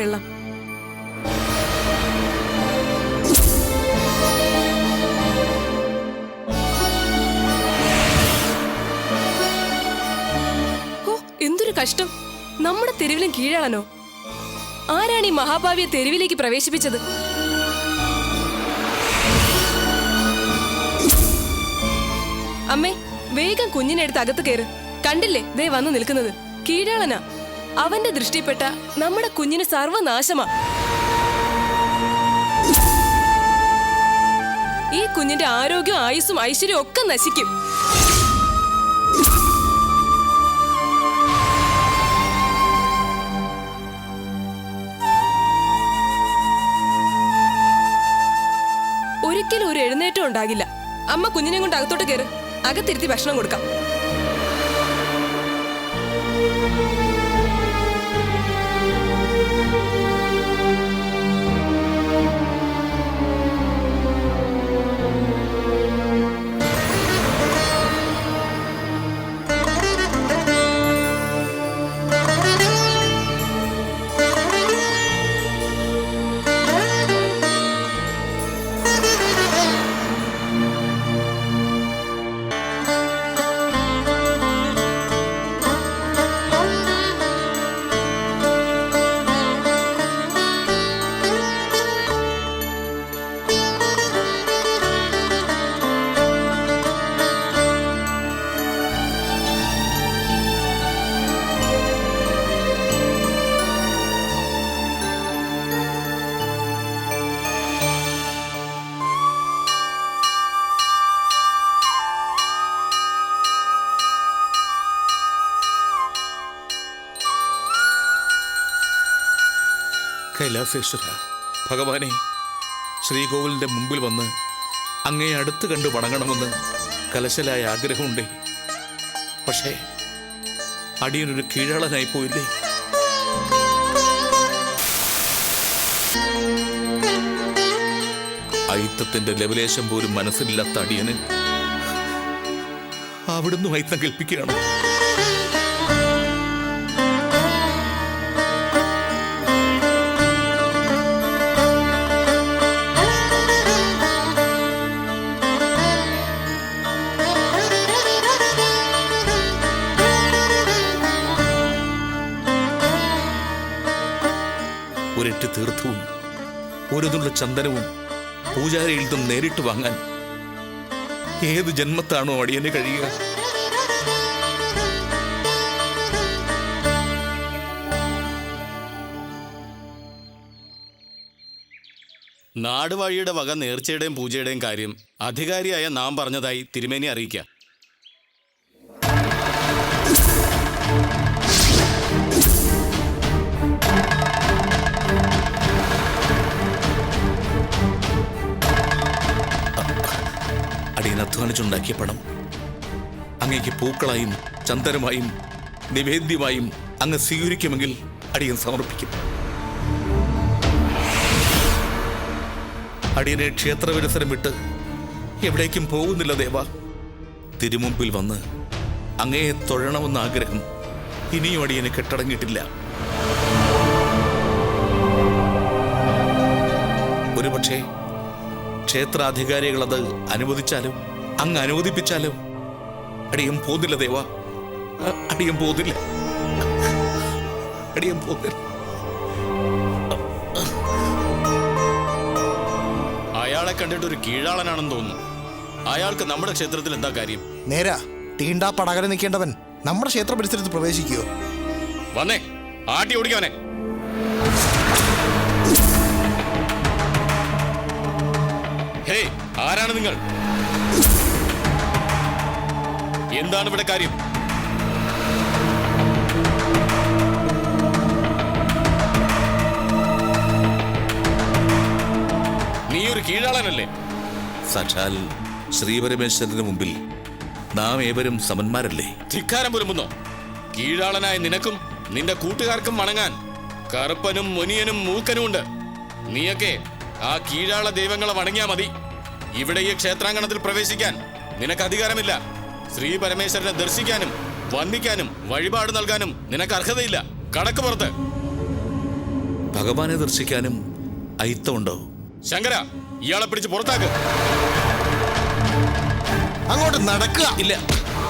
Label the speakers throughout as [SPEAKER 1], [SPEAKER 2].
[SPEAKER 1] വെള്ളം. എന്തൊരു കഷ്ടം. നമ്മുടെ തെരുവിലും കീഴാണോ? ആരാണ് ഈ മഹാഭാവിയെ തെരുവിലേക്ക് പ്രവേശിപ്പിച്ചത്? അമ്മേ വേഗം കുഞ്ഞിനെടുത്ത് അകത്ത് കയറ്. കണ്ടില്ലേ ദേ വന്നു നിൽക്കുന്നത്. കീഴാളനാ. അവന്റെ ദൃഷ്ടിപ്പെട്ട നമ്മുടെ കുഞ്ഞിന് സർവനാശമാ. ഈ കുഞ്ഞിന്റെ ആരോഗ്യവും ആയുസ്സും ഐശ്വര്യവും ഒക്കെ നശിക്കും. ഒരിക്കലും ഒരു എഴുന്നേറ്റം ഉണ്ടാകില്ല. അമ്മ കുഞ്ഞിനെ കൊണ്ട് അകത്തോട്ട് കയറ്. അകത്തിരുത്തി ഭക്ഷണം കൊടുക്കാം.
[SPEAKER 2] കൈലാസേശ്വര. ഭഗവാനെ ശ്രീകോവിലിന്റെ മുമ്പിൽ വന്ന് അങ്ങേ അടുത്ത് കണ്ടു വണങ്ങണമെന്ന് കലശലായ ആഗ്രഹമുണ്ടേ. പക്ഷേ അടിയനൊരു കീഴാളനായി പോയില്ലേ? അയിത്തത്തിന്റെ ലവലേശം പോലും മനസ്സിലില്ലാത്ത അടിയന് അവിടുന്ന് അയിത്തം കൽപ്പിക്കുകയാണ്. തീർത്ഥവും ഒരു നുള്ള ചന്ദനവും പൂജാരിയിൽ നിന്നും നേരിട്ട് വാങ്ങാൻ ഏത് ജന്മത്താണോ അടിയന് കഴിയുക?
[SPEAKER 3] നാടുവഴിയുടെ വക നേർച്ചയുടെയും പൂജയുടെയും കാര്യം അധികാരിയായ നാം പറഞ്ഞതായി തിരുമേനി അറിയിക്കാം.
[SPEAKER 2] അധ്വാനിച്ചുണ്ടാക്കിയ പണം. അങ്ങേക്ക് പൂക്കളായും ചന്ദനമായും നിവേദ്യമായും അങ്ങ് സ്വീകരിക്കുമെങ്കിൽ അടിയൻ സമർപ്പിക്കും. അടിയനെ ക്ഷേത്ര വികസനം വിട്ട് എവിടേക്കും പോകുന്നില്ല ദേവ. തിരുമുമ്പിൽ വന്ന് അങ്ങയെ തൊഴണമെന്ന ആഗ്രഹം ഇനിയും അടിയന് കെട്ടടങ്ങിയിട്ടില്ല. ഒരുപക്ഷെ ക്ഷേത്രാധികാരികളത് അനുവദിച്ചാലും അങ്ങ് അനുവദിപ്പിച്ചാലോ? അടിയും പോന്നില്ല ദേവ. അടിയം പോന്നില്ല. അടിയും പോന്നില്ല.
[SPEAKER 3] അയാളെ കണ്ടിട്ട് ഒരു കീഴാളനാണെന്ന് തോന്നുന്നു. അയാൾക്ക് നമ്മുടെ ക്ഷേത്രത്തിൽ എന്താ കാര്യം?
[SPEAKER 4] നേരാ തീണ്ടാ പടകര നിൽക്കേണ്ടവൻ നമ്മുടെ ക്ഷേത്ര പരിസരത്ത് പ്രവേശിക്കുകയോ
[SPEAKER 3] വന്നേ ആട്ടി ഓടിക്കവനെ. ഹേയ് ആരാണ് നിങ്ങൾ? എന്താണ് ഇവിടെ കാര്യം? നീ ഒരു കീഴാളനല്ലേ?
[SPEAKER 2] സാക്ഷാൽ ശ്രീപരമേശ്വരന് മുമ്പിൽ നാം ഏവരും സമന്മാരല്ലേ?
[SPEAKER 3] ധിക്കാരം പുലമ്പുന്നോ കീഴാളനായ നിനക്കും നിന്റെ കൂട്ടുകാർക്കും വണങ്ങാൻ കറുപ്പനും മുനിയനും മൂക്കനും ഉണ്ട് നീയൊക്കെ ആ കീഴാള ദൈവങ്ങളെ വണങ്ങിയാ മതി. ഇവിടെ ഈ ക്ഷേത്രാങ്കണത്തിൽ പ്രവേശിക്കാൻ നിനക്ക് അധികാരമില്ല. ശ്രീ പരമേശ്വരനെ ദർശിക്കാനും വന്ദിക്കാനും വഴിപാട് നൽകാനും നിനക്ക് അർഹതയില്ല. കടക്ക് പുറത്ത്.
[SPEAKER 2] ഭഗവാനെ ദർശിക്കാനും അയിത്തമുണ്ടോ
[SPEAKER 3] ശങ്കര ഇയാളെ പിടിച്ച് പുറത്താക്ക്.
[SPEAKER 4] അങ്ങോട്ട് നടക്കുക.
[SPEAKER 2] ഇല്ല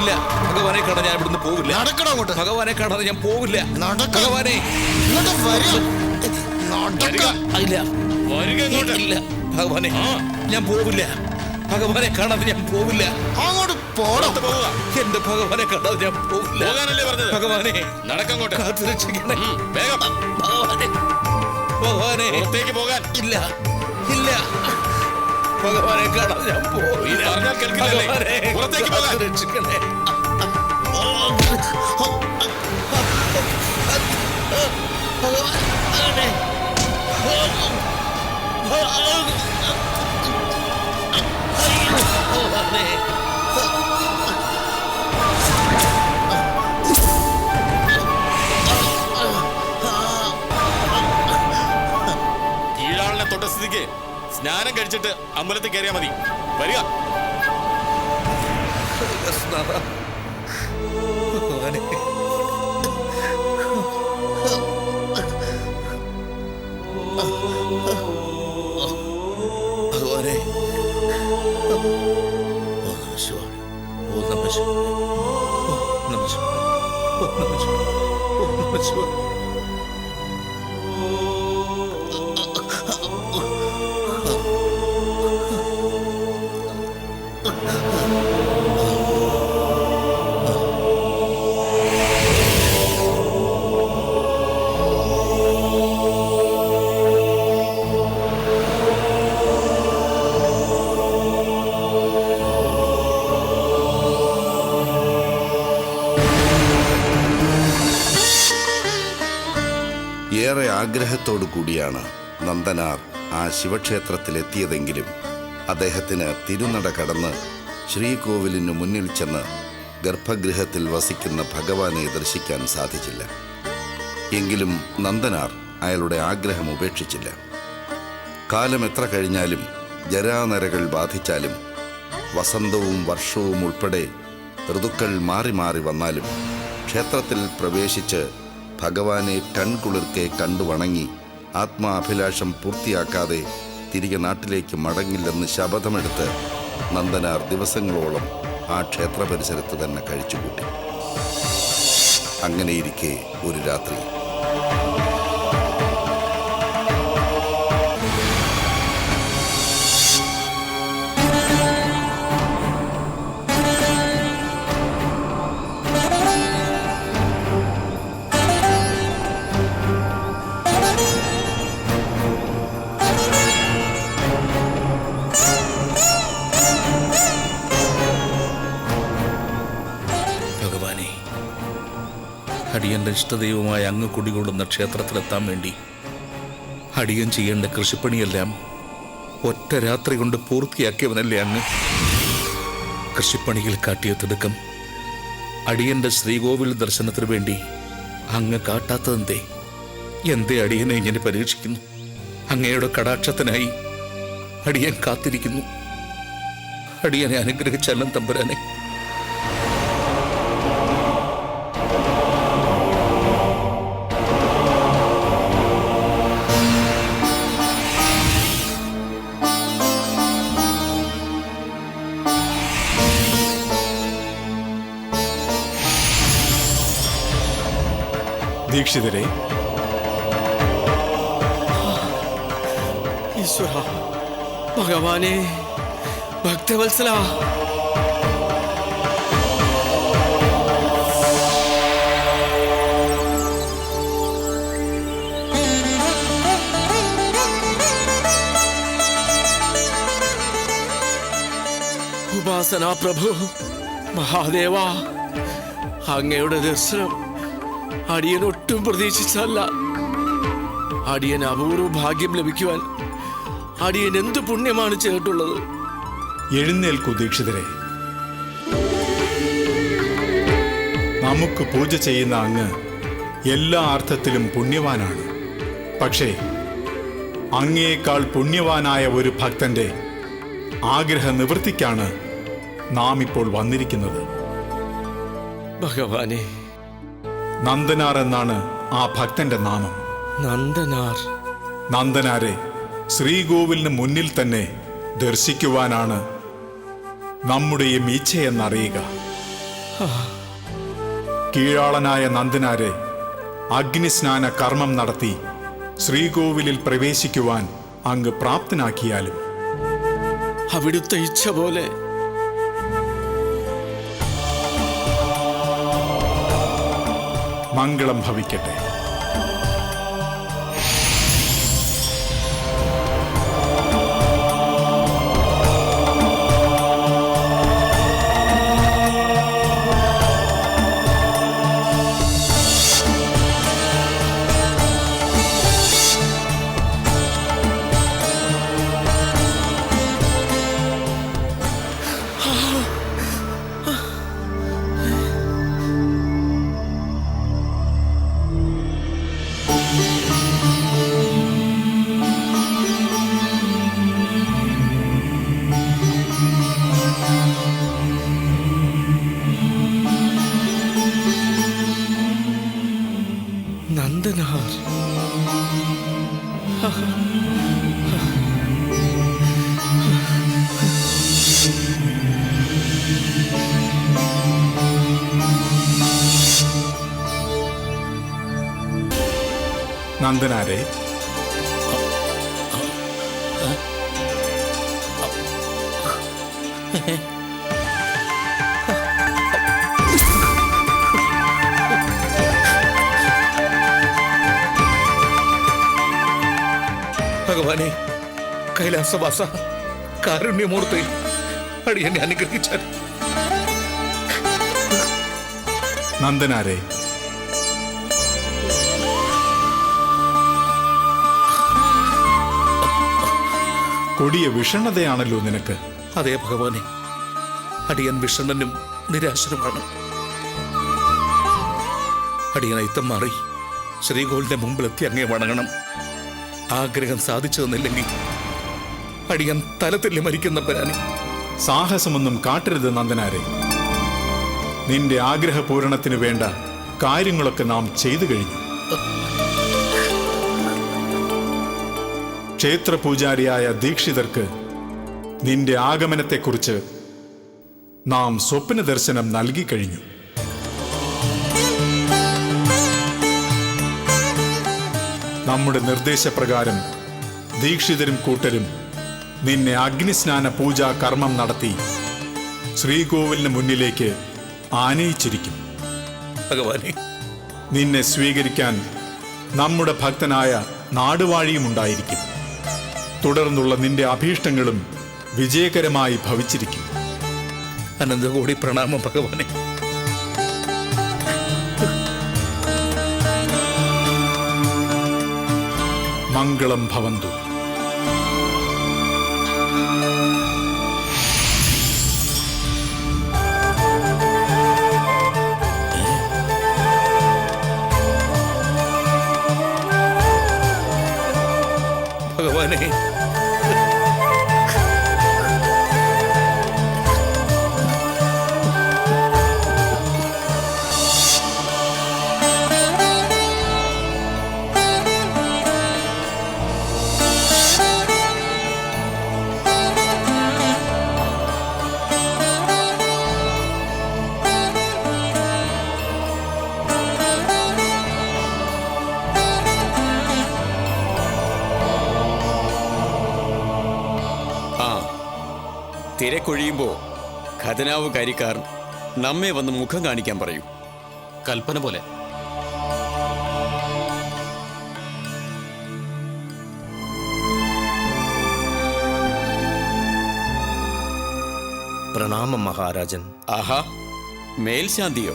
[SPEAKER 2] ഇല്ല. ഭഗവാനെ കാണാൻ ഞാൻ ഇവിടുന്ന് പോവില്ല.
[SPEAKER 4] നടക്കണം അങ്ങോട്ട്.
[SPEAKER 2] ഭഗവാനെ കാണാതെ ഞാൻ പോവില്ല.
[SPEAKER 4] നടക്ക.
[SPEAKER 2] ഭഗവാനെ.
[SPEAKER 4] ഇങ്ങോട്ട് വരൂ. നടക്ക.
[SPEAKER 3] വരിക.
[SPEAKER 2] ഇല്ല. ഇല്ല. ഭഗവാനെ ഞാൻ പോവില്ല. ഭഗവാനെ കാണാതെ ഞാൻ പോവില്ല.
[SPEAKER 3] പോവുക.
[SPEAKER 2] എന്റെ ഭഗവാനെ കണ്ടാൽ ഞാൻ
[SPEAKER 3] പറഞ്ഞത്?
[SPEAKER 2] ഭഗവാനെ
[SPEAKER 3] നടക്കങ്ങോട്ട്
[SPEAKER 2] കാത്തു രക്ഷിക്കണേ.
[SPEAKER 3] വേഗം.
[SPEAKER 2] ഭഗവാനെ ഭഗവാനെ.
[SPEAKER 3] പുറത്തേക്ക് പോകാൻ.
[SPEAKER 2] ഇല്ല ഇല്ല. ഭഗവാനെ കാണാൻ ഞാൻ പോവില്ല.
[SPEAKER 3] നീ പറഞ്ഞാൽ കേൾക്കില്ലല്ലേ?
[SPEAKER 2] ഭഗവാനെ
[SPEAKER 3] പുറത്തേക്ക് പോകാൻ.
[SPEAKER 2] രക്ഷിക്കണേ.
[SPEAKER 3] കീഴാളിനെ തൊട്ട സ്ഥിതിക്ക് സ്നാനം കഴിച്ചിട്ട് അമ്പലത്തിൽ കയറിയാ മതി. വരിക.
[SPEAKER 2] ഓ നമസ്കാരം ശിവായ
[SPEAKER 5] ഏറെ ആഗ്രഹത്തോടു കൂടിയാണ് നന്ദനാർ ആ ശിവക്ഷേത്രത്തിലെത്തിയതെങ്കിലും അദ്ദേഹത്തിന് തിരുനട കടന്ന് ശ്രീകോവിലിന് മുന്നിൽ ചെന്ന് ഗർഭഗൃഹത്തിൽ വസിക്കുന്ന ഭഗവാനെ ദർശിക്കാൻ സാധിച്ചില്ല. എങ്കിലും നന്ദനാർ അയാളുടെ ആഗ്രഹം ഉപേക്ഷിച്ചില്ല. കാലം എത്ര കഴിഞ്ഞാലും ജരാനരകൾ ബാധിച്ചാലും വസന്തവും വർഷവും ഉൾപ്പെടെ ഋതുക്കൾ മാറി മാറി വന്നാലും ക്ഷേത്രത്തിൽ പ്രവേശിച്ച് ഭഗവാനെ കൺകുളിർക്കെ കണ്ടു വണങ്ങി. ആത്മാഭിലാഷം പൂർത്തിയാക്കാതെ തിരികെ നാട്ടിലേക്ക് മടങ്ങില്ലെന്ന് ശപഥമെടുത്ത് നന്ദനാർ ദിവസങ്ങളോളം ആ ക്ഷേത്ര പരിസരത്ത് തന്നെ കഴിച്ചുകൂട്ടി. അങ്ങനെയിരിക്കെ ഒരു രാത്രി.
[SPEAKER 2] ഞങ്ങളുടെ ഇഷ്ടദൈവമായ അങ്ങ് കുടികൊള്ളുന്ന ക്ഷേത്രത്തിലെത്താൻ വേണ്ടി. അടിയൻ ചെയ്യേണ്ട കൃഷിപ്പണിയെല്ലാം ഒറ്റ രാത്രി കൊണ്ട് പൂർത്തിയാക്കിയവനല്ലേ അങ്ങ്. കൃഷിപ്പണിയിൽ കാട്ടിയ തിടുക്കം അടിയന്റെ ശ്രീകോവിൽ ദർശനത്തിനു വേണ്ടി അങ്ങ് കാട്ടാത്തതെന്തേ? എന്തേ അടിയനെ ഇങ്ങനെ പരീക്ഷിക്കുന്നു? അങ്ങയുടെ കടാക്ഷത്തിനായി അടിയൻ കാത്തിരിക്കുന്നു. അടിയനെ അനുഗ്രഹിച്ചല്ലം തമ്പുരാനെ.
[SPEAKER 6] ദീക്ഷിതരെ
[SPEAKER 7] ഈശ്വര ഭഗവാനെ ഭക്തവത്സല ഉപാസന പ്രഭു മഹാദേവ അങ്ങയുടെ ദർശനം അടിയൻ ഒട്ടും പ്രതീക്ഷിച്ചല്ല അടിയൻ അപൂർവ ഭാഗ്യം ലഭിക്കുവാൻ അടിയൻ എന്ത് പുണ്യമാണ് ചെയ്തിട്ടുള്ളത്?
[SPEAKER 6] എഴുന്നേൽക്കൂ ദീക്ഷിതരെ. നമുക്ക് പൂജ ചെയ്യുന്ന അങ്ങ് എല്ലാ അർത്ഥത്തിലും പുണ്യവാനാണ്. പക്ഷേ അങ്ങയേക്കാൾ പുണ്യവാനായ ഒരു ഭക്തന്റെ ആഗ്രഹ നിവൃത്തിക്കാണ് നാം ഇപ്പോൾ വന്നിരിക്കുന്നത്.
[SPEAKER 7] ഭഗവാനെ
[SPEAKER 6] നന്ദനാർ എന്നാണ് ആ ഭക്തന്റെ നാമം.
[SPEAKER 7] നന്ദനാർ.
[SPEAKER 6] നന്ദനാരെ ശ്രീകോവിലിന് മുന്നിൽ തന്നെ ദർശിക്കുവാനാണ് നമ്മുടെയും ഇച്ഛയെന്നറിയുക കീഴാളനായ നന്ദനാരെ അഗ്നിസ്നാന കർമ്മം നടത്തി ശ്രീകോവിലിൽ പ്രവേശിക്കുവാൻ അങ്ങ് പ്രാപ്തനാക്കിയാലും.
[SPEAKER 7] അവിടുത്തെ ഇച്ഛ പോലെ
[SPEAKER 6] മംഗളം ഭവിക്കട്ടെ. നന്ദനാരെ
[SPEAKER 2] ഭഗവാനെ കൈലാസവാസ കാരുണ്യമൂർത്തി അടിയനെ അനുഗ്രഹിച്ചാൽ
[SPEAKER 6] നന്ദനാരെ കൊടിയ വിഷണ്ണതയാണല്ലോ നിനക്ക്.
[SPEAKER 2] അതേ ഭഗവാനെ അടിയൻ വിഷണ്ണനും നിരാശനുമാണ്. അടിയൻ അയിത്തം മാറി ശ്രീകോളിന്റെ മുമ്പിലെത്തി അങ്ങേ വണങ്ങണം. ആഗ്രഹം സാധിച്ചു തന്നില്ലെങ്കിൽ അടിയൻ തലത്തിൽ മരിക്കുന്ന പരാനി.
[SPEAKER 6] സാഹസമൊന്നും കാട്ടരുത് നന്ദനാരെ. നിന്റെ ആഗ്രഹപൂരണത്തിന് വേണ്ട കാര്യങ്ങളൊക്കെ നാം ചെയ്തു കഴിഞ്ഞു. ക്ഷേത്രപൂജാരിയായ ദീക്ഷിതർക്ക് നിന്റെ ആഗമനത്തെക്കുറിച്ച് നാം സ്വപ്ന ദർശനം നൽകി കഴിഞ്ഞു. നമ്മുടെ നിർദ്ദേശപ്രകാരം ദീക്ഷിതരും കൂട്ടരും നിന്നെ അഗ്നിസ്നാന പൂജാ കർമ്മം നടത്തി ശ്രീകോവിലിന് മുന്നിലേക്ക് ആനയിച്ചിരിക്കും.
[SPEAKER 2] ഭഗവാനെ.
[SPEAKER 6] നിന്നെ സ്വീകരിക്കാൻ നമ്മുടെ ഭക്തനായ നാടുവാഴിയും ഉണ്ടായിരിക്കും. തുടർന്നുള്ള നിന്റെ അഭീഷ്ടങ്ങളും വിജയകരമായി ഭവിച്ചിരിക്കും
[SPEAKER 2] അനന്തകോടി പ്രണാമം ഭഗവാനെ.
[SPEAKER 6] മംഗളം ഭവന്തു.
[SPEAKER 2] ഭഗവാനെ.
[SPEAKER 8] ഖജനാവ് കരിക്കാർ നമ്മെ വന്ന് മുഖം കാണിക്കാൻ പറയൂ.
[SPEAKER 3] കൽപ്പന പോലെ.
[SPEAKER 7] പ്രണാമം മഹാരാജൻ.
[SPEAKER 8] ആഹാ മേൽശാന്തിയോ?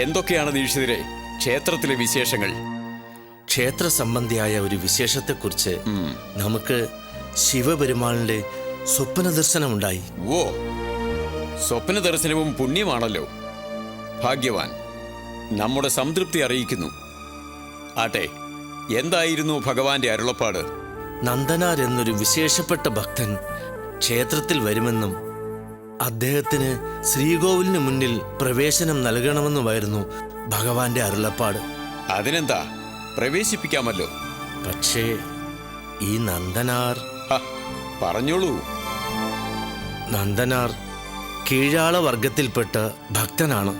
[SPEAKER 8] എന്തൊക്കെയാണ് ദീക്ഷിതരെ ക്ഷേത്രത്തിലെ വിശേഷങ്ങൾ.
[SPEAKER 7] ക്ഷേത്ര സംബന്ധിയായ ഒരു വിശേഷത്തെക്കുറിച്ച് നമുക്ക് ശിവപെരുമാളിന്റെ സ്വപ്ന ദർശനമുണ്ടായി
[SPEAKER 8] ഓ സ്വപ്ന ദർശനവും പുണ്യമാണല്ലോ. ഭാഗ്യവാൻ നമ്മുടെ സംതൃപ്തി അറിയിക്കുന്നു. ആട്ടെ എന്തായിരുന്നു ഭഗവാന്റെ അരുളപ്പാട്?
[SPEAKER 7] നന്ദനാർ എന്നൊരു വിശേഷപ്പെട്ട ഭക്തൻ ക്ഷേത്രത്തിൽ വരുമെന്നും അദ്ദേഹത്തിന് ശ്രീകോവിലിന് മുന്നിൽ പ്രവേശനം നൽകണമെന്നുമായിരുന്നു ഭഗവാന്റെ അരുളപ്പാട്.
[SPEAKER 8] അതിനെന്താ? പ്രവേശിപ്പിക്കാമല്ലോ.
[SPEAKER 7] പക്ഷേ ഈ നന്ദനാർ
[SPEAKER 8] പറഞ്ഞോളൂ.
[SPEAKER 7] നന്ദനാർ കീഴാള വർഗത്തിൽപ്പെട്ട ഭക്തനാണ്.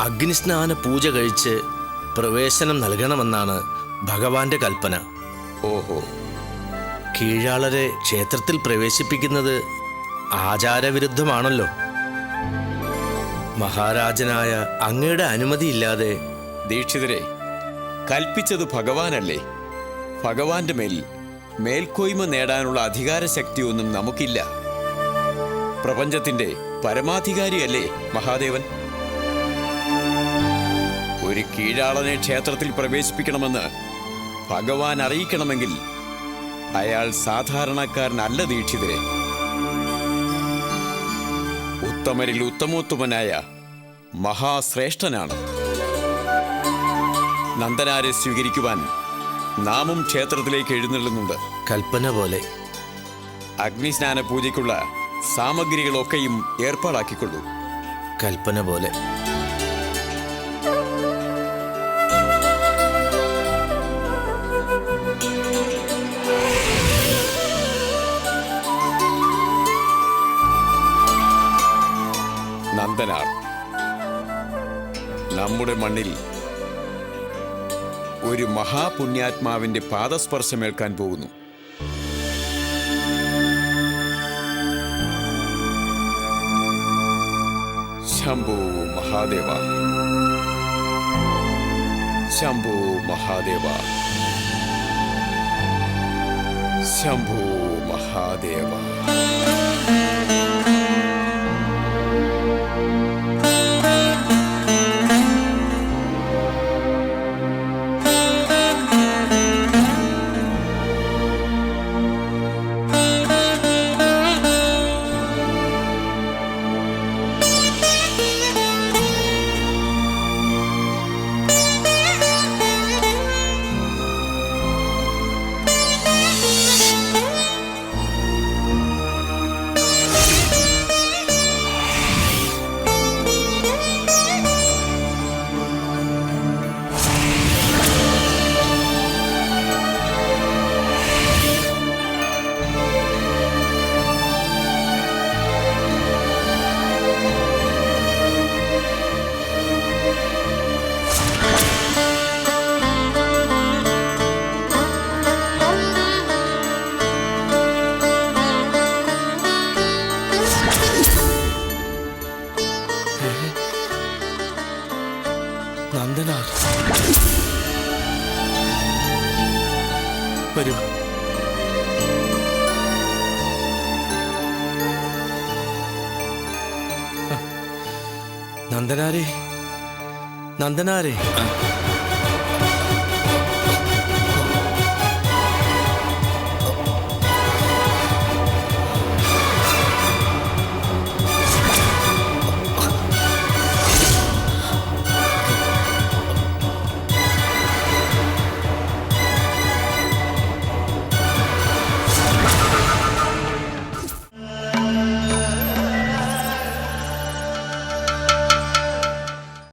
[SPEAKER 7] അഗ്നിസ്നാന പൂജ കഴിച്ച് പ്രവേശനം നൽകണമെന്നാണ് ഭഗവാന്റെ കൽപ്പന.
[SPEAKER 8] ഓഹോ.
[SPEAKER 7] കീഴാളരെ ക്ഷേത്രത്തിൽ പ്രവേശിപ്പിക്കുന്നത് ആചാരവിരുദ്ധമാണല്ലോ. മഹാരാജനായ അങ്ങയുടെ അനുമതിയില്ലാതെ
[SPEAKER 8] ദീക്ഷിതരെ കൽപ്പിച്ചത് ഭഗവാനല്ലേ? ഭഗവാന്റെ മേൽ മേൽക്കോയ്മ നേടാനുള്ള അധികാര അധികാരശക്തിയൊന്നും നമുക്കില്ല. പ്രപഞ്ചത്തിന്റെ പരമാധികാരിയല്ലേ മഹാദേവൻ? ഒരു കീഴാളനെ ക്ഷേത്രത്തിൽ പ്രവേശിപ്പിക്കണമെന്ന് ഭഗവാൻ അറിയിക്കണമെങ്കിൽ അയാൾ സാധാരണക്കാരനല്ല ദീക്ഷിതരെ. ഉത്തമരിൽ ഉത്തമോത്തമനായ മഹാശ്രേഷ്ഠനാണ്. നന്ദനാരെ സ്വീകരിക്കുവാൻ നാമും ക്ഷേത്രത്തിലേക്ക് എഴുന്നള്ളുന്നുണ്ട്.
[SPEAKER 7] കൽപ്പന പോലെ.
[SPEAKER 8] അഗ്നിസ്നാന പൂജയ്ക്കുള്ള സാമഗ്രികളൊക്കെയും ഏർപ്പാടാക്കിക്കൊള്ളൂ.
[SPEAKER 7] കൽപ്പന പോലെ.
[SPEAKER 8] നന്ദനാർ നമ്മുടെ മണ്ണിൽ ഒരു മഹാപുണ്യാത്മാവിന്റെ പാദസ്പർശമേൽക്കാൻ പോകുന്നു. ശംഭു മഹാദേവ. ശംഭു മഹാദേവ. ശംഭു മഹാദേവ.
[SPEAKER 7] നന്ദനാരെ നന്ദനാരെ